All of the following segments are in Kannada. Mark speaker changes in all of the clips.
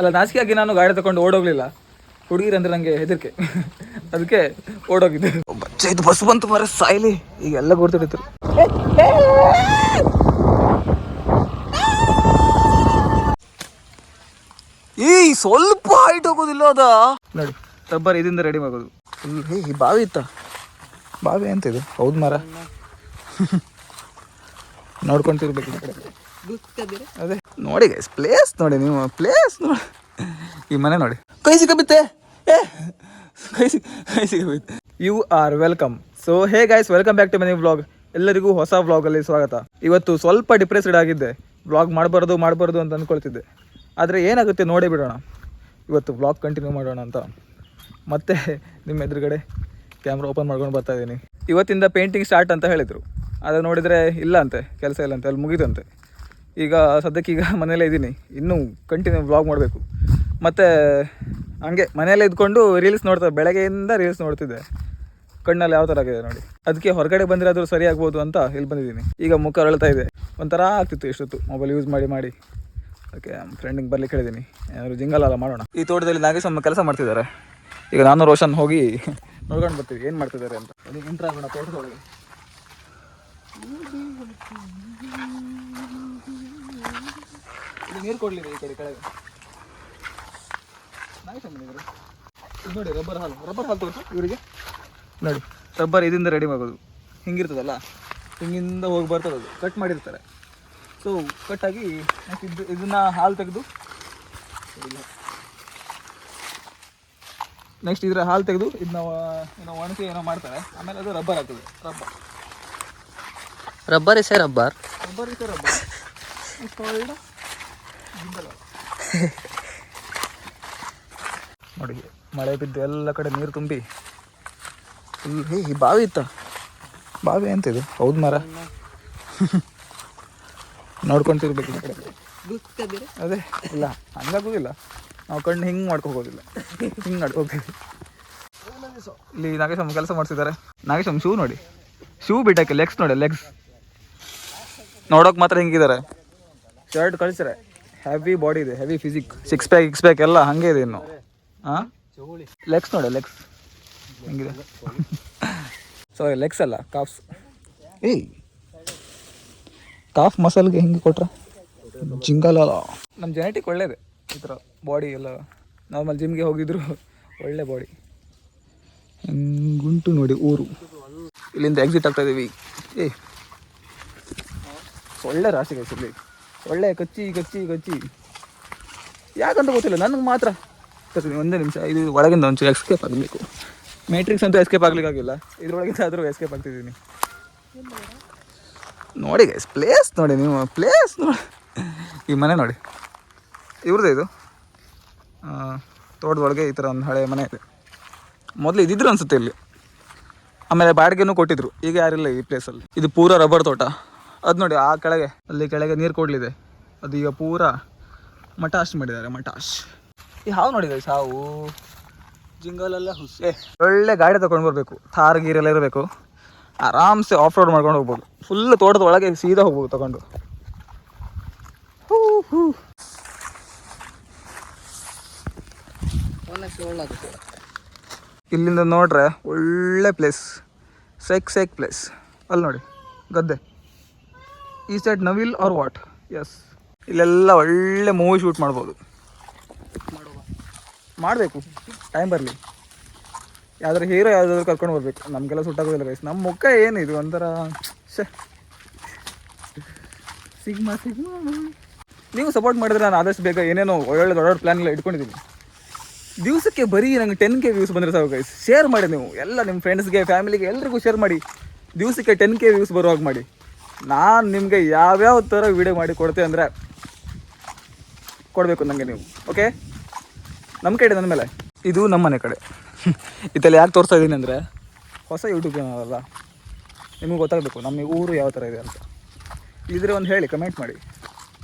Speaker 1: ಅಲ್ಲ ನಾಚಿಕೆಯಾಗಿ ನಾನು ಗಾಡಿ ತಗೊಂಡು ಓಡೋಗ್ಲಿಲ್ಲ. ಹುಡುಗಿರು ಅಂದ್ರೆ ನನಗೆ ಹೆದರಿಕೆ. ಅದಕ್ಕೆ ಓಡೋಗಿದ್ದೆ. ಇದು ಬಸ್ ಬಂತು ಮರ ಸಾಯ್ಲಿ. ಈಗ ಎಲ್ಲ ಗುರ್ತಿಡಿದ್ರು ಈ ಸ್ವಲ್ಪ ಹೈಟ್ ಹೋಗೋದಿಲ್ಲ ಅದ. ನೋಡಿ ರಬ್ಬರ್ ಇದರಿಂದ ರೆಡಿ ಮಾಡೋದು ಹೇ ಈ ಬಾವಿ ಇತ್ತ? ಬಾವಿ ಅಂತ ಇದು? ಹೌದು ಮರ ನೋಡ್ಕೊಂತಿರ್ಬೇಕು ಈ ಕಡೆ. ಅದೇ. ನೋಡಿ ಗೈಸ್ ಪ್ಲೇಸ್ ನೋಡಿ ನೀವು ಪ್ಲೇಸ್ ನೋಡಿ. ಈ ಮನೆ ನೋಡಿ. ಕೈ ಸಿಕ್ಕಬಿತ್ತೆ ಏ, ಕೈ you are welcome so hey guys welcome back to Mani vlog ಎಲ್ಲರಿಗೂ ಹೊಸ ವ್ಲಾಗಲ್ಲಿ ಸ್ವಾಗತ. ಇವತ್ತು ಸ್ವಲ್ಪ ಡಿಪ್ರೆಸ್ಡ್ ಆಗಿದ್ದೆ. ವ್ಲಾಗ್ ಮಾಡಬಾರ್ದು ಮಾಡಬಾರ್ದು ಅಂತ ಅಂದ್ಕೊಳ್ತಿದ್ದೆ ಆದರೆ ಏನಾಗುತ್ತೆ ನೋಡೇ ಬಿಡೋಣ. ಇವತ್ತು ವ್ಲಾಗ್ ಕಂಟಿನ್ಯೂ ಮಾಡೋಣ ಅಂತ. ಮತ್ತೆ ನಿಮ್ಮ ಎದುರುಗಡೆ ಕ್ಯಾಮ್ರಾ ಓಪನ್ ಮಾಡ್ಕೊಂಡು ಬರ್ತಾ ಇದ್ದೀನಿ. ಇವತ್ತಿಂದ ಪೇಂಟಿಂಗ್ ಸ್ಟಾರ್ಟ್ ಅಂತ ಹೇಳಿದರು. ಆದರೆ ನೋಡಿದರೆ ಇಲ್ಲ ಅಂತೆ, ಕೆಲಸ ಇಲ್ಲ ಅಂತೆ, ಅಲ್ಲಿ ಮುಗಿದಂತೆ ಈಗ ಸದ್ಯಕ್ಕೀಗ ಮನೆಯಲ್ಲೇ ಇದ್ದೀನಿ. ಇನ್ನೂ ಕಂಟಿನ್ಯೂ ವ್ಲಾಗ್ ಮಾಡಬೇಕು. ಮತ್ತು ಹಂಗೆ ಮನೆಯಲ್ಲೇ ಇದ್ಕೊಂಡು ರೀಲ್ಸ್ ನೋಡ್ತಾ, ಬೆಳಗ್ಗೆಯಿಂದ ರೀಲ್ಸ್ ನೋಡ್ತಿದ್ದೆ. ಕಣ್ಣಲ್ಲಿ ಯಾವ ಥರ ಆಗಿದೆ ನೋಡಿ. ಅದಕ್ಕೆ ಹೊರಗಡೆ ಬಂದಿರೋದು ಸರಿ ಆಗ್ಬೋದು ಅಂತ ಇಲ್ಲಿ ಬಂದಿದ್ದೀನಿ. ಈಗ ಮುಖ ಅರಳ್ತಾ ಇದೆ. ಒಂಥರ ಆಗ್ತಿತ್ತು ಇಷ್ಟೊತ್ತು. ಮೊಬೈಲ್ ಯೂಸ್ ಮಾಡಿ ಮಾಡಿ. ಓಕೆ ಫ್ರೆಂಡಿಗೆ ಬರ್ಲಿಕ್ಕೆ ಹೇಳಿದ್ದೀನಿ ಏನಾದ್ರು ಜಿಂಗಲ್ ಅಲ್ಲ ಮಾಡೋಣ. ಈ ತೋಟದಲ್ಲಿ ನಾಗೇಶಮ್ಮ ಕೆಲಸ ಮಾಡ್ತಿದ್ದಾರೆ. ಈಗ ನಾನು ರೋಷನ್ ಹೋಗಿ ನೋಡ್ಕೊಂಡು ಬರ್ತೀವಿ. ಏನು ಮಾಡ್ತಿದ್ದಾರೆ ಅಂತ. ಅದಕ್ಕೆ ಇಂಟ್ರ ಆಗೋಣ ತೋಟದೊಳಗೆ. ಇದು ನೀರು ಕೊಡ್ಲಿ ಈ ಕಡೆ ಕೆಳಗೆ. ಇದು. ನೋಡಿ ರಬ್ಬರ್ ಹಾಲು. ರಬ್ಬರ್ ಹಾಲು ತೋರಿಸು ಇವರಿಗೆ. ನೋಡಿ ರಬ್ಬರ್ ಇದರಿಂದ ರೆಡಿ ಮಾಡೋದು ಹಿಂಗಿರ್ತದಲ್ಲ? ಹಿಂಗಿಂದ ಹೋಗಿ ಬರ್ತದೆ ಅದು. ಕಟ್ ಮಾಡಿರ್ತಾರೆ. ಸೊ ಕಟ್ಟಾಗಿ ನೆಕ್ಸ್ಟ್ ಇದು ಇದನ್ನು ಹಾಲು ತೆಗೆದು ನೆಕ್ಸ್ಟ್ ಇದರ ಹಾಲು ತೆಗೆದು ಇದನ್ನ ಏನೋ ಒಣಸಿ ಏನೋ ಮಾಡ್ತಾರೆ. ಆಮೇಲೆ ಅದು ರಬ್ಬರ್ ಆಗ್ತದೆ. ರಬ್ಬರ್.
Speaker 2: ರಬ್ಬರ್ ಇಸೆ ರಬ್ಬರ್.
Speaker 1: ರಬ್ಬರ್ ಇಸೆ ರಬ್ಬರ್. ನೋಡಿ, ಮಳೆ ಬಿದ್ದು ಎಲ್ಲ ಕಡೆ ನೀರು ತುಂಬಿ. ಇಲ್ಲಿ ಬಾವಿ ಇತ್ತ? ಬಾವಿ ಅಂತ ಇದು. ಹೌದು ಮರ. ನೋಡ್ಕೊಂತಿರ್ಬೇಕು ಅದೇ, ಇಲ್ಲ ಹಂಗಾಗೋದಿಲ್ಲ ನಾವು ಕಣ್ಣು ಹಿಂಗೆ ಮಾಡ್ಕೋಬೋದಿಲ್ಲ ಹಿಂಗೆ ನಡ್ಕೋತೀವಿ ಇಲ್ಲಿ ನಾಗೇಶಮ್ಮ ಕೆಲಸ ಮಾಡ್ತಿದ್ದಾರೆ ನಾಗೇಶಮ್ಮ ಶೂ ನೋಡಿ. ಶೂ ಬಿಟ್ಟಕ್ಕೆ ಲೆಗ್ಸ್ ನೋಡಿ ಲೆಗ್ಸ್ ನೋಡೋಕೆ ಮಾತ್ರ ಹಿಂಗಿದ್ದಾರೆ ಶರ್ಟ್ ಕಳಿಸ್ರೆ. ಹೆವಿ ಬಾಡಿ ಇದೆ heavy physique six pack six pack ಎಲ್ಲ ಹಾಗೆ ಇದೆ ಇನ್ನು. ಹಾಂ ಲೆಗ್ಸ್ ನೋಡಿ ಲೆಗ್ಸ್ ಹೆಂಗಿದೆ? ಸಾರಿ ಲೆಗ್ಸ್ ಅಲ್ಲ ಕಾಫ್ಸ್ ಏಯ್! ಕಾಫ್ ಮಸಲ್ಗೆ ಹೆಂಗೆ ಕೊಟ್ರ? ಜಿಂಗಲ್ಲ. ನಮ್ಮ ಜೆನೆಟಿಕ್ ಒಳ್ಳೇದೆ, ಈ ಥರ ಬಾಡಿ ಎಲ್ಲ. ನಾರ್ಮಲ್ ಜಿಮ್ಗೆ ಹೋಗಿದ್ರು, ಒಳ್ಳೆ ಬಾಡಿ ಹೆಂಗುಂಟು ನೋಡಿ ಊರು. ಇಲ್ಲಿಂದ ಎಕ್ಸಿಟ್ ಆಗ್ತಾ ಇದೀವಿ. ಏ ಒಳ್ಳೆ ರಾಶಿ ಇಲ್ಲಿ. ಒಳ್ಳೆ ಕಚ್ಚಿ ಕಚ್ಚಿ ಕಚ್ಚಿ. ಯಾಕಂತ ಗೊತ್ತಿಲ್ಲ, ನನಗೆ ಮಾತ್ರ. ಒಂದೇ ನಿಮಿಷ, ಇದು ಒಳಗಿಂದ ಒಂಚೂರು ಎಸ್ಕೇಪ್ ಆಗಬೇಕು. ಮ್ಯಾಟ್ರಿಕ್ಸ್ ಅಂತೂ ಎಸ್ಕೇಪ್ ಆಗ್ಲಿಕ್ಕಾಗಿಲ್ಲ ಇದ್ರೊಳಗಿಂದ ಆದರೂ ಎಸ್ಕೇಪ್ ಆಗ್ತಿದ್ದೀನಿ. ನೋಡಿ ಗೈಸ್ ಪ್ಲೇಸ್ ನೋಡಿ ನೀವು ಪ್ಲೇಸ್ ನೋಡಿ. ಈ ಮನೆ ನೋಡಿ. ಇವ್ರದ್ದು ಇದು. ತೋಟದೊಳಗೆ ಈ ಥರ ಒಂದು ಹಳೆ ಮನೆ ಇದೆ. ಮೊದಲು ಇದ್ದಿದ್ರು ಅನ್ಸುತ್ತೆ ಇಲ್ಲಿ. ಆಮೇಲೆ ಬಾಡಿಗೆನೂ ಕೊಟ್ಟಿದ್ರು. ಈಗ ಯಾರಿಲ್ಲ ಈ ಪ್ಲೇಸಲ್ಲಿ ಇದು ಪೂರ ರಬ್ಬರ್ ತೋಟ. ಅದು ನೋಡಿ, ಆ ಕೆಳಗೆ, ಅಲ್ಲಿ ಕೆಳಗೆ ನೀರು ಕೊಡ್ಲಿದೆ. ಅದು ಈಗ ಪೂರ ಮಟಾಶ್ ಮಾಡಿದ್ದಾರೆ, ಮಟಾಶ್. ಈ ಹಾವು ನೋಡಿ ಸಾವು? ಜಿಂಗಲ್ ಜಿಂಗಲೆಲ್ಲ ಹುಸೆ ಒಳ್ಳೆ ಗಾಡಿ ತಗೊಂಡು ಬರಬೇಕು, ಥಾರ್ ಗೀರೆಲ್ಲ ಇರಬೇಕು. ಆರಾಮ್ಸೆ ಆಫ್ ರೋಡ್ ಮಾಡ್ಕೊಂಡು ಹೋಗ್ಬೋದು. ಫುಲ್ ತೋಟದ ಒಳಗೆ ಸೀದಾ ಹೋಗ್ಬೋದು ತಗೊಂಡು. ಹೂ ಹೂ ಇಲ್ಲಿಂದ ನೋಡ್ರೆ ಒಳ್ಳೆ ಪ್ಲೇಸ್ ಸೆಕ್ ಸೆಕ್ ಪ್ಲೇಸ್ ಅಲ್ಲಿ ನೋಡಿ, ಗದ್ದೆ. ಈ ಸೈಡ್ ನವಿಲ್ ಆರ್ ವಾಟ್ ಎಸ್ ಇಲ್ಲೆಲ್ಲ ಒಳ್ಳೆ ಮೂವಿ ಶೂಟ್ ಮಾಡ್ಬೋದು. ಮಾಡಬೇಕು. ಟೈಮ್ ಬರಲಿ. ಯಾವ್ದಾರು ಹೀರೋ ಯಾವ್ದಾದ್ರು ಕರ್ಕೊಂಡು ಬರ್ಬೇಕು. ನಮಗೆಲ್ಲ ಸುಟ್ಟಾಗೋದಿಲ್ಲ ಗೈಸ್ ನಮ್ಮ ಮುಖ ಏನು ಇದು? ಒಂಥರ ಸಿಗ್ಮಾ ಸಿಗ್ಮಾ. ನೀವು ಸಪೋರ್ಟ್ ಮಾಡಿದ್ರೆ ನಾನು ಆದಷ್ಟು ಬೇಗ ಏನೇನೋ ಒಳ್ಳೊಳ್ಳೆ ದೊಡ್ಡ ಪ್ಲ್ಯಾನ್ ಎಲ್ಲ ಇಟ್ಕೊಂಡಿದ್ದೀನಿ. ದಿವಸಕ್ಕೆ ಬರೀ ನಂಗೆ ಟೆನ್ ಕೆ ವ್ಯೂಸ್ ಬಂದರೆ ಸಾಕು ಗೈಸ್ ಶೇರ್ ಮಾಡಿ ನೀವು. ಎಲ್ಲ ನಿಮ್ಮ ಫ್ರೆಂಡ್ಸ್ಗೆ ಫ್ಯಾಮಿಲಿಗೆ ಎಲ್ರಿಗೂ ಶೇರ್ ಮಾಡಿ. ದಿವಸಕ್ಕೆ ಟೆನ್ ಕೆ ವ್ಯೂಸ್ ಬರುವಾಗ ಮಾಡಿ. ನಾನು ನಿಮಗೆ ಯಾವ್ಯಾವ ಥರ ವೀಡಿಯೋ ಮಾಡಿ ಕೊಡ್ತೆ ಅಂದರೆ ಕೊಡಬೇಕು ನನಗೆ ನೀವು ಓಕೆ ನಮ್ಮ ಕಡೆ ನನ್ನ ಮೇಲೆ. ಇದು ನಮ್ಮ ಮನೆ ಕಡೆ. ಇದೆಲ್ಲ ಯಾಕೆ ತೋರಿಸ್ತಾ ಇದ್ದೀನಿ ಅಂದರೆ, ಹೊಸ ಯೂಟ್ಯೂಬ್ ಚಾನಲ್ ಅಲ್ಲ. ನಿಮಗೆ ಗೊತ್ತಾಗಬೇಕು, ನಮ್ಮ ಊರು ಯಾವ ಥರ ಇದೆ ಅಂತ. ಇದ್ರೆ ಒಂದು ಹೇಳಿ ಕಮೆಂಟ್ ಮಾಡಿ.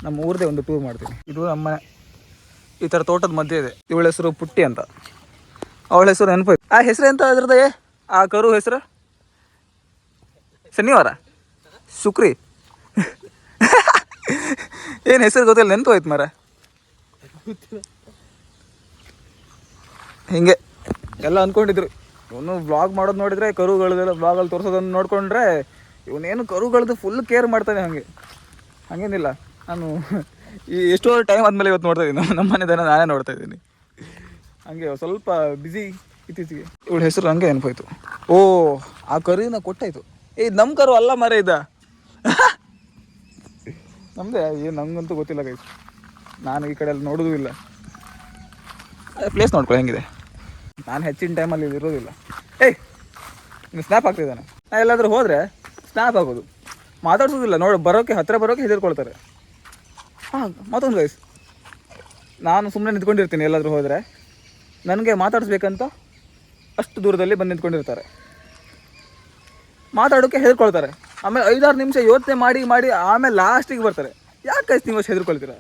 Speaker 1: ನಮ್ಮ ಊರದೇ ಒಂದು ಟೂರ್ ಮಾಡ್ತೀನಿ. ಇದು ನಮ್ಮ ಈ ಥರ ತೋಟದ ಮಧ್ಯೆ ಇದೆ. ಇವಳ ಹೆಸರು ಪುಟ್ಟಿ ಅಂತ. ಅವಳ ಹೆಸರು ನೆನಪು ಆ ಹೆಸರು ಎಂತ ಅದ್ರದ್ದೇ ಆ ಕರು ಹೆಸರು? ಶನಿವಾರ? ಶುಕ್ರಿ ಏನು ಹೆಸರು ಗೊತ್ತಿಲ್ಲ, ನೆನಪು ಆಯ್ತು ಮರ ಹಿಂಗೆ. ಎಲ್ಲ ಅಂದ್ಕೊಂಡಿದ್ರು ಇವನು ಬ್ಲಾಗ್ ಮಾಡೋದು ನೋಡಿದ್ರೆ ಕರುಗಳದೆಲ್ಲ ಬ್ಲಾಗಲ್ಲಿ ತೋರಿಸೋದನ್ನು ನೋಡಿಕೊಂಡ್ರೆ ಇವನೇನು ಕರುಗಳದ್ದು ಫುಲ್ ಕೇರ್ ಮಾಡ್ತಾನೆ ಹಾಗೆ. ಹಾಗೇನಿಲ್ಲ. ನಾನು ಈ ಎಷ್ಟೋ ಟೈಮ್ ಆದಮೇಲೆ ಇವತ್ತು ನೋಡ್ತಾ ಇದ್ದೀನಿ. ನಮ್ಮ ಮನೆ ದನ ನಾನೇ ನೋಡ್ತಾ ಇದ್ದೀನಿ. ಹಂಗೆ ಸ್ವಲ್ಪ ಬ್ಯುಸಿ ಇತ್ತೀಚೆಗೆ. ಇವಳ ಹೆಸರು ಹಂಗೆ ನೆನಪಾಯ್ತು. ಓ, ಆ ಕರುನ ಕೊಟ್ಟಾಯ್ತು. ಏ ನಮ್ಮ ಕರು ಅಲ್ಲ ಮರ ಇದ್ದ ನಮ್ಮದೇ ಏನು ನಂಗಂತೂ ಗೊತ್ತಿಲ್ಲ ಗೈಸ್ ನಾನು ಈ ಕಡೆ ಎಲ್ಲ ನೋಡೋದು ಇಲ್ಲ. ಪ್ಲೇಸ್ ನೋಡ್ಕೊಳ್ಳಿ ಹೆಂಗಿದೆ? ನಾನು ಹೆಚ್ಚಿನ ಟೈಮಲ್ಲಿ ಇಲ್ಲಿ ಇರೋದಿಲ್ಲ ಏಯ್, ಇನ್ನು ಸ್ನ್ಯಾಪ್ ಆಗ್ತಿದ್ದಾನೆ ನಾ ಎಲ್ಲಾದರೂ ಹೋದರೆ ಸ್ನ್ಯಾಪ್ ಆಗೋದು. ಮಾತಾಡ್ಸೋದಿಲ್ಲ, ನೋಡಿ ಬರೋಕ್ಕೆ ಹತ್ತಿರ ಬರೋಕ್ಕೆ ಹೆದರ್ಕೊಳ್ತಾರೆ. ಹಾಂ, ಮತ್ತೊಂದು ಗೈಸ್ ನಾನು ಸುಮ್ಮನೆ ನಿಂತ್ಕೊಂಡಿರ್ತೀನಿ ಎಲ್ಲಾದರೂ ಹೋದರೆ. ನನಗೆ ಮಾತಾಡಿಸ್ಬೇಕಂತ ಅಷ್ಟು ದೂರದಲ್ಲಿ ಬಂದು ನಿಂತ್ಕೊಂಡಿರ್ತಾರೆ. ಮಾತಾಡೋಕ್ಕೆ ಹೆದರ್ಕೊಳ್ತಾರೆ. ಆಮೇಲೆ ಐದಾರು ನಿಮಿಷ ಯೋಚನೆ ಮಾಡಿ ಮಾಡಿ ಆಮೇಲೆ ಲಾಸ್ಟಿಗೆ ಬರ್ತಾರೆ. ಯಾಕೆ ನೀವು ಅಷ್ಟು ಹೆದರ್ಕೊಳ್ತೀರ?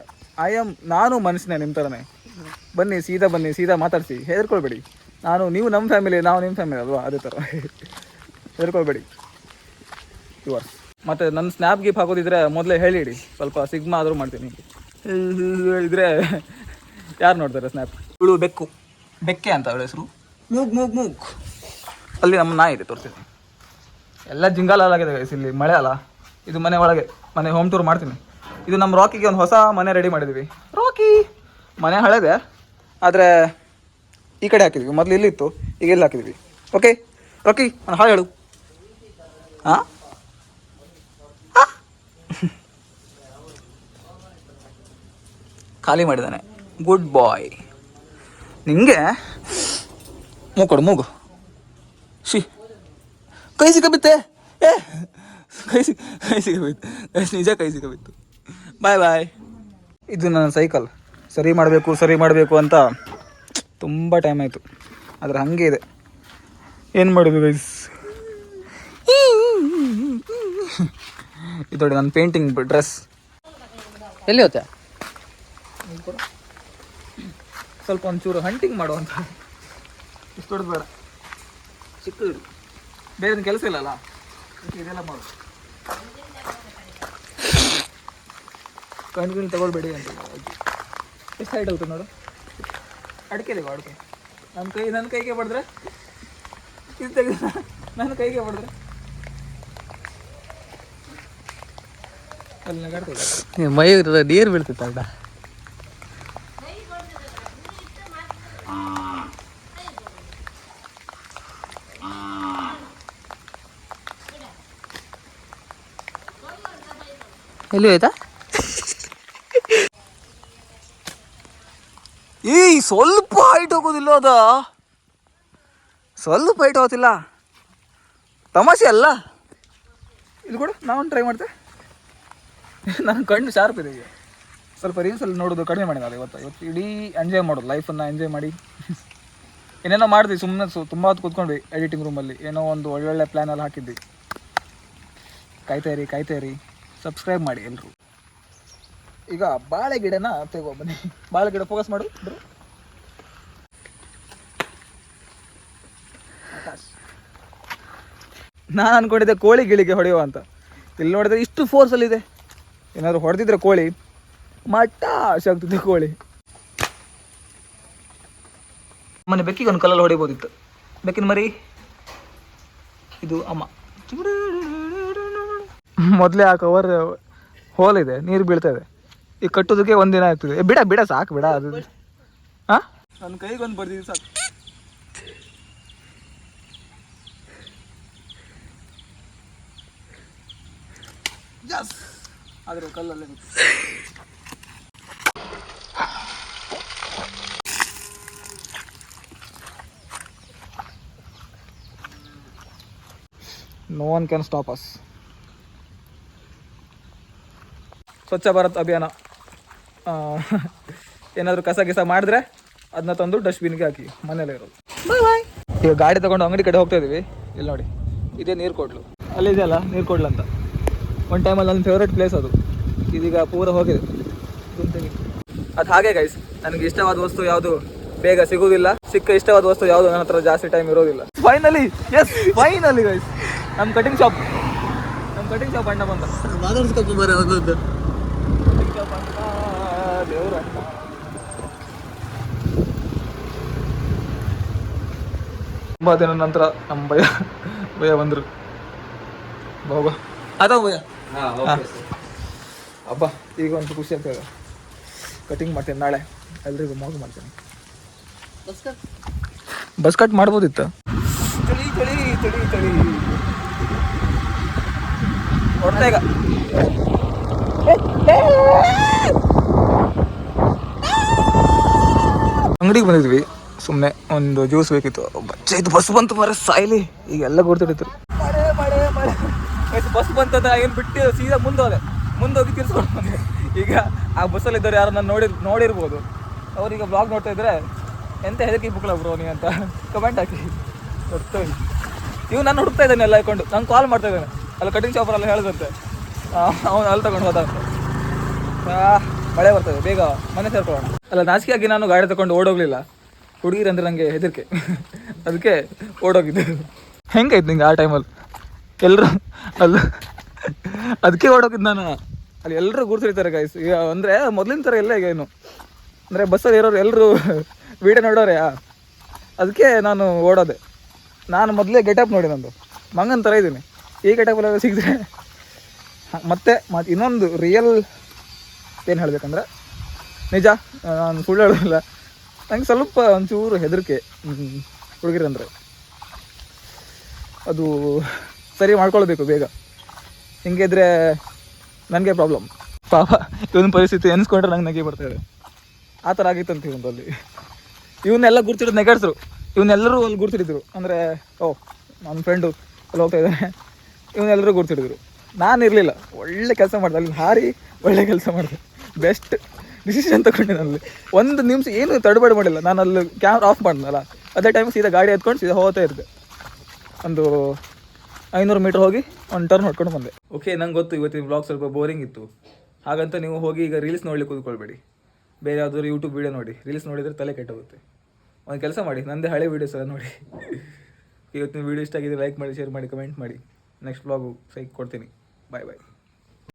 Speaker 1: ಐ ಆಮ್ ನಾನು ಮನುಷ್ಯನೇ ನಿಮ್ಮ ಥರನೇ ಬನ್ನಿ, ಸೀದಾ ಬನ್ನಿ, ಸೀದಾ ಮಾತಾಡಿಸಿ. ಹೆದರ್ಕೊಳ್ಬೇಡಿ. ನಾನು, ನೀವು ನಮ್ಮ ಫ್ಯಾಮಿಲಿ ನಾವು ನಿಮ್ಮ ಫ್ಯಾಮಿಲಿ ಅಲ್ವಾ? ಅದೇ ಥರ ಹೆದರ್ಕೊಳ್ಬೇಡಿ. ಯುವರ್ ಮತ್ತು ನನ್ನ ಸ್ನ್ಯಾಪ್ ಗೀಪ್ ಹಾಕೋದಿದ್ರೆ ಮೊದಲೇ ಹೇಳಿಡಿ. ಸ್ವಲ್ಪ ಸಿಗ್ಮಾ ಆದರೂ ಮಾಡ್ತೀನಿ. ಇದ್ರೆ ಯಾರು ನೋಡ್ತಾರೆ ಸ್ನ್ಯಾಪ್ ಇಳು ಬೆಕ್ಕು. ಬೆಕ್ಕೆ ಅಂತ ಅವಳ ಹೆಸರು. ಮೂಗ್ ಮೂಗ್ ಮೂಗ್. ಅಲ್ಲಿ ನಮ್ಮ ನಾಯಿ ಇದೆ ತೋರಿಸ್ತೀನಿ ಎಲ್ಲ ಜಿಂಗಾಲ ಜಿಂಗಾಲಾಗಿದೆ ಗೈಸ್ ಇಲ್ಲಿ ಮಳೆ ಅಲ್ಲ. ಇದು ಮನೆ ಒಳಗೆ, ಮನೆ ಹೋಮ್ ಟೂರ್ ಮಾಡ್ತೀನಿ. ಇದು ನಮ್ಮ ರಾಕಿಗೆ ಒಂದು ಹೊಸ ಮನೆ ರೆಡಿ ಮಾಡಿದ್ವಿ. ರಾಕಿ! ಮನೆ ಹಳೆದೆ, ಆದರೆ ಈ ಕಡೆ ಹಾಕಿದ್ವಿ. ಮೊದಲು ಇಲ್ಲಿತ್ತು ಈಗ ಇಲ್ಲಿ ಹಾಕಿದ್ವಿ. ಓಕೆ ರಾಕಿ ನಾನು ಹಾಳು. ಹೇಳು ಹಾಂ ಖಾಲಿ ಮಾಡಿದ್ದಾನೆ ಗುಡ್ ಬಾಯ್ ನಿಂಗೆ? ಮೂಗು ಕೊಡು, ಮೂಗು. ಶಿ ಕೈ ಸಿಕ್ಕಬಿತ್ತೆ ಏ, ಕೈ ಸಿಕ್, ಕೈ ಸಿಕ್ಕಬಿತ್ತು ಕೈ ನಿಜ ಕೈ ಸಿಕ್ಕಬಿತ್ತು ಬಾಯ್ ಬಾಯ್. ಇದು ನನ್ನ ಸೈಕಲ್ ಸರಿ ಮಾಡಬೇಕು ಸರಿ ಮಾಡಬೇಕು ಅಂತ ತುಂಬ ಟೈಮ್ ಆಯಿತು. ಆದರೆ ಹಾಗೆ ಇದೆ. ಏನು ಮಾಡೋದು ಗೈಸ್ ಇದು ನನ್ನ ಪೇಂಟಿಂಗ್ ಡ್ರೆಸ್
Speaker 2: ಎಲ್ಲಿ ಹೋತೆ?
Speaker 1: ಸ್ವಲ್ಪ ಒಂಚೂರು ಹಂಟಿಂಗ್ ಮಾಡುವಂತ. ಇಷ್ಟು ದೊಡ್ಡದು ಬೇಡ. ಚಿಕ್ಕದು ಬೇರೆ ಕೆಲಸ ಇಲ್ಲಲ್ಲ? ಇದೆಲ್ಲ ಮಾಡು. ಕಣ್ಣು ತಗೊಳ್ಬೇಡಿ ಅಂತ ಎಷ್ಟು ಹೈಟ್ ಆಗುತ್ತೆ ನೋಡು? ಅಡಿಕೆ ಇದೆ ಅಡಿಕೆ. ನನ್ನ ಕೈ ನನ್ನ ಕೈಗೆ ಬಡಿದ್ರೆ? ಇದು ತೆಗೆದ ನನ್ನ ಕೈಗೆ ಬಡಿದ್ರೆ? ಅಲ್ಲಿ ನಗಾಡ್ತದೆ
Speaker 2: ಮೈ ನೀರು ಬೀಳ್ತಿತ್ತು ಅಡ್ಡ ಎಲ್ಲಿ ಹೋಯ್ತಾ?
Speaker 1: ಈ ಸ್ವಲ್ಪ ಹೈಟ್ ಹೋಗೋದಿಲ್ಲ ಅದ. ಸ್ವಲ್ಪ ಹೈಟ್ ಹೋಗ್ತಿಲ್ಲ ತಮಾಷೆ ಅಲ್ಲ? ಇಲ್ಲಿ ಕೂಡ ನಾವೊಂದು ಟ್ರೈ ಮಾಡ್ತೆ. ನನ್ನ ಕಣ್ಣು ಶಾರ್ಪ್ ಇದೆ ಈಗ. ಸ್ವಲ್ಪ ರೀಲ್ಸಲ್ಲಿ ನೋಡೋದು ಕಡಿಮೆ ಮಾಡಿದ ಇವತ್ತು. ಇವತ್ತು ಇಡೀ ಎಂಜಾಯ್ ಮಾಡೋದು ಲೈಫನ್ನು ಎಂಜಾಯ್ ಮಾಡಿ. ಏನೇನೋ ಮಾಡಿದ್ವಿ ಸುಮ್ಮನೆ ಸು ತುಂಬ ಹೊತ್ತು ಕೂತ್ಕೊಂಡ್ವಿ ಎಡಿಟಿಂಗ್ ರೂಮಲ್ಲಿ ಏನೋ ಒಂದು ಒಳ್ಳೊಳ್ಳೆ ಪ್ಲ್ಯಾನಲ್ಲಿ ಹಾಕಿದ್ವಿ. ಕಾಯ್ತಾ ಇರಿ ಕಾಯ್ತಾ ಇರಿ. ಸಬ್ಸ್ಕ್ರೈಬ್ ಮಾಡಿ ಎಲ್ಲರೂ ಈಗ ಬಾಳೆ ಗಿಡನ ತೆಗೋ ಬನ್ನಿ. ಬಾಳೆ ಗಿಡ ಫೋಕಸ್ ಮಾಡು. ನಾನು ಅನ್ಕೊಂಡಿದ್ದೆ ಕೋಳಿ ಗಿಳಿಗೆ ಹೊಡೆಯುವ ಅಂತ. ಇಲ್ಲಿ ನೋಡಿದ್ರೆ ಇಷ್ಟು ಫೋರ್ಸಲ್ಲಿ ಇದೆ. ಏನಾದ್ರು ಹೊಡೆದಿದ್ರೆ ಕೋಳಿ. ಮಟ್ಟ ಆಗ್ತಿದೆ ಕೋಳಿ. ಮನೆ ಬೆಕ್ಕಿಗೆ ಒಂದು ಕಲ್ಲಲ್ಲಿ ಹೊಡಿಬೋದಿತ್ತು. ಬೆಕ್ಕಿನ ಮರಿ. ಇದು ಅಮ್ಮ. ಮೊದಲೇ ಆ ಕವರ್ ಹೋಲ್ ಇದೆ ನೀರು ಬೀಳ್ತಾ ಇದೆ ಈ ಕಟ್ಟೋದಕ್ಕೆ ಒಂದಿನ ಆಗ್ತದೆ ಏ, ಬಿಡ ಬಿಡ ಸಾಕು ಬಿಡ ಅದು ಹಾ ನನ್ನ ಕೈಗೆ ಒಂದು ಬರ್ದಿದ್ದು ಸಾಕು Yes! ಆದ್ರೆ ಕಲ್ಲಲ್ಲೇ ಬಿತ್ತು. No one can stop us. Swachh Bharat ಅಭಿಯಾನ. ಏನಾದರೂ ಕಸ ಗಿಸ ಮಾಡಿದ್ರೆ ಅದನ್ನ ತಂದು ಡಸ್ಟ್ಬಿನ್ಗೆ ಹಾಕಿ ಮನೆಯಲ್ಲೇ ಇರೋದು. ಈಗ ಗಾಡಿ ತಗೊಂಡು ಅಂಗಡಿ ಕಡೆ ಹೋಗ್ತಾ ಇದೀವಿ. ಇಲ್ಲಿ ನೋಡಿ, ಇದೇ ನೀರು ಕೊಡ್ಲು ಅಲ್ಲಿದೆಯಲ್ಲ ನೀರು ಕೊಡ್ಲು ಅಂತ. ಒಂದು ಟೈಮಲ್ಲಿ ನನ್ನ ಫೇವ್ರೇಟ್ ಪ್ಲೇಸ್ ಅದು. ಇದೀಗ ಪೂರ ಹೋಗಿದೆ. ಅದು ಹಾಗೆ ಗೈಸ್ ನನಗೆ ಇಷ್ಟವಾದ ವಸ್ತು ಯಾವುದು ಬೇಗ ಸಿಗುವುದಿಲ್ಲ ಸಿಕ್ಕ ಇಷ್ಟವಾದ ವಸ್ತು ಯಾವುದು ನನ್ನ ಹತ್ರ ಜಾಸ್ತಿ ಟೈಮ್ ಇರೋದಿಲ್ಲ. ಫೈನಲಿ ಎಸ್ ಫೈನಲಿ ಗೈಸ್ ನಮ್ಮ ಕಟಿಂಗ್ ಶಾಪ್ ನಮ್ಮ ಕಟಿಂಗ್ ಶಾಪ್ ಅಣ್ಣ ಬಂದ.
Speaker 2: ಒಂದೊಂದು
Speaker 1: ತುಂಬ ದಿನ ನಂತರ ನಮ್ಮ ಭಯ ಭಯ ಬಂದರು. ಬಾಬಾ. ಭಯ. ಹಬ್ಬ ಈಗ ಒಂದು ಖುಷಿ ಆಗ್ತದೆ ಕಟಿಂಗ್ ಮಾಡ್ತೀನಿ ನಾಳೆ. ಎಲ್ರಿಗೂ ಮೋಸ ಮಾಡ್ತೀನಿ. ಬಸ್ ಕಟ್ ಮಾಡ್ಬೋದಿತ್ತು. ಚಳಿ ಚಳಿ ಚಳಿ ಚಳಿ. ಹೊಡ್ತಾ ಈಗ ಅಂಗಡಿಗೆ ಬಂದಿದ್ವಿ ಸುಮ್ಮನೆ ಒಂದು ಜ್ಯೂಸ್ ಬೇಕಿತ್ತು. ಬಚ್ಚ ಇದು ಬಸ್ ಬಂತು ಮರ ಸಾಯ್ಲಿ. ಈಗ ಎಲ್ಲ ಮಳೆ ಬಸ್ ಬಂತಂದ್ರೆ ಏನು ಬಿಟ್ಟು ಸೀದಾ ಮುಂದೋದೆ ಮುಂದೋಗಿ ತಿರ್ಸ್ಕೊಂಡು ಬಂದೆ. ಈಗ ಆ ಬಸ್ಸಲ್ಲಿ ಇದ್ದವ್ರು ಯಾರು ನಾನು ನೋಡಿ ನೋಡಿರ್ಬೋದು. ಅವ್ರೀಗ ಬ್ಲಾಗ್ ನೋಡ್ತಾ ಇದ್ರೆ ಎಂತ ಹೆದರಿಕೆ ಬುಕ್ಲ ಬ್ರೋ ನೀವು ಅಂತ ಕಮೆಂಟ್ ಹಾಕಿ. ಗೊತ್ತು ಇವ್ ನಾನು ಹುಡುಕ್ತಾ ಇದ್ದಾನೆ ಎಲ್ಲ ಹಾಕೊಂಡು. ನಾನು ಕಾಲ್ ಮಾಡ್ತಾ ಇದ್ದಾನೆ. ಅಲ್ಲಿ ಕಟಿಂಗ್ ಶಾಪರೆಲ್ಲ ಹೇಳಿದಂತೆ. ಅವ್ನು ಅಲ್ಲಿ ತಗೊಂಡು ಹೋದ ಅಂತ ಆ, ಮಳೆ ಬರ್ತದೆ ಬೇಗ ಮನೆ ಸೇರ್ಕೊಳ್ಳೋಣ. ಅಲ್ಲ ನಾಚಿಕೆಯಾಗಿ ನಾನು ಗಾಡಿ ತಗೊಂಡು ಓಡೋಗ್ಲಿಲ್ಲ. ಹುಡುಗಿರು ಅಂದ್ರೆ ನನಗೆ ಹೆದರಿಕೆ. ಅದಕ್ಕೆ ಓಡೋಗಿದ್ದೆ. ಹೆಂಗಾಯ್ತು ನಿಂಗೆ ಆ ಟೈಮಲ್ಲಿ ಎಲ್ಲರೂ ಅಲ್ಲ ಅದಕ್ಕೆ ಓಡೋಗಿದ್ದು ನಾನು. ಅಲ್ಲಿ ಎಲ್ಲರೂ ಗುರ್ತಿರ್ತಾರೆ ಗೈಸ್ ಈಗ ಅಂದರೆ ಮೊದಲಿನ ಥರ ಎಲ್ಲ ಈಗ ಏನು ಅಂದರೆ ಬಸ್ಸಲ್ಲಿ ಇರೋರು ಎಲ್ಲರೂ ವೀಡಿಯೋ ನೋಡೋರೆ ಅದಕ್ಕೆ ನಾನು ಓಡೋದೆ. ನಾನು ಮೊದಲೇ ಗೆಟಪ್ ನೋಡಿ ನಂದು. ಮಂಗನ ಥರ ಇದ್ದೀನಿ. ಈ ಗೆಟಪಲ್ಲಿ ಸಿಗಿದ್ರೆ ಹ, ಮತ್ತೆ ಮತ್ತೆ ಇನ್ನೊಂದು ರಿಯಲ್ ಏನು ಹೇಳಬೇಕಂದ್ರೆ? ನಿಜ ನಾನು ಸುಳ್ಳು ಹೇಳೋದಿಲ್ಲ. ನಂಗೆ ಸ್ವಲ್ಪ ಒಂಚೂರು ಹೆದರಿಕೆ ಹುಡುಗಿರಂದ್ರೆ. ಅದು ಸರಿ ಮಾಡ್ಕೊಳ್ಬೇಕು ಬೇಗ. ಹಿಂಗಿದ್ರೆ ನನಗೆ ಪ್ರಾಬ್ಲಮ್ ಪಾಪ, ಇವನ ಪರಿಸ್ಥಿತಿ ಎನ್ಸ್ಕೊಂಡ್ರೆ ನಂಗೆ ನಗೆ ಬರ್ತಾರೆ ಆ ಥರ ಆಗಿತ್ತು ಅಂತ ಇವನಲ್ಲಿ ಇವನ್ನೆಲ್ಲ ಗುರ್ತಿಡೋದು ನೆಗಾಡ್ಸರು ಇವನ್ನೆಲ್ಲರೂ ಅಲ್ಲಿ ಗುರ್ತಿಡಿದ್ರು. ಅಂದರೆ, ಓ ನನ್ನ ಫ್ರೆಂಡು ಅಲ್ಲಿ ಹೋಗ್ತಾ ಇದ್ದಾನೆ ಇವನ್ನೆಲ್ಲರೂ ಗುರ್ತಿಡಿದ್ರು. ನಾನು ಇರಲಿಲ್ಲ. ಒಳ್ಳೆ ಕೆಲಸ ಮಾಡಿದೆ. ಅಲ್ಲಿ ಹಾರಿ ಒಳ್ಳೆ ಕೆಲಸ ಮಾಡಿದೆ. ಬೆಸ್ಟ್ ಡಿಸಿಷನ್ ತಗೊಂಡೆ ನಾನು ಒಂದು ನಿಮಿಷ ಏನು ತಡಬಡ ಮಾಡಿಲ್ಲ. ನಾನು ಅಲ್ಲಿ ಕ್ಯಾಮ್ರಾ ಆಫ್ ಮಾಡಿದ್ನಲ್ಲ. ಅದೇ ಟೈಮ್ ಸೀದಾ ಗಾಡಿ ಎತ್ಕೊಂಡು ಸೀದಾ ಹೋಗ್ತಾ ಇದ್ದೆ. ಒಂದು ಐನೂರು ಮೀಟ್ರ್ ಹೋಗಿ ಒಂದು ಟರ್ನ್ ಹೊಡ್ಕೊಂಡು ಬಂದೆ. ಓಕೆ ನಂಗೆ ಗೊತ್ತು, ಇವತ್ತಿನ ಬ್ಲಾಗ್ ಸ್ವಲ್ಪ ಬೋರಿಂಗ್ ಇತ್ತು. ಹಾಗಂತ ನೀವು ಹೋಗಿ ಈಗ ರೀಲ್ಸ್ ನೋಡ್ಲಿಕ್ಕೆ ಕೂತ್ಕೊಳ್ಬೇಡಿ. ಬೇರೆ ಯಾವುದಾದ್ರು ಯೂಟ್ಯೂಬ್ ವೀಡಿಯೋ ನೋಡಿ. ರೀಲ್ಸ್ ನೋಡಿದರೆ ತಲೆ ಕೆಟ್ಟೋಗುತ್ತೆ. ಒಂದು ಕೆಲಸ ಮಾಡಿ, ನಂದೇ ಹಳೆ ವೀಡಿಯೋಸ್ ಎಲ್ಲ ನೋಡಿ. ಇವತ್ತಿನ ವೀಡಿಯೋ ಇಷ್ಟ ಆಗಿದೆ ಲೈಕ್ ಮಾಡಿ ಶೇರ್ ಮಾಡಿ ಕಮೆಂಟ್ ಮಾಡಿ. ನೆಕ್ಸ್ಟ್ ಬ್ಲಾಗು ಸೈಕ್ ಕೊಡ್ತೀನಿ. ಬಾಯ್ ಬಾಯ್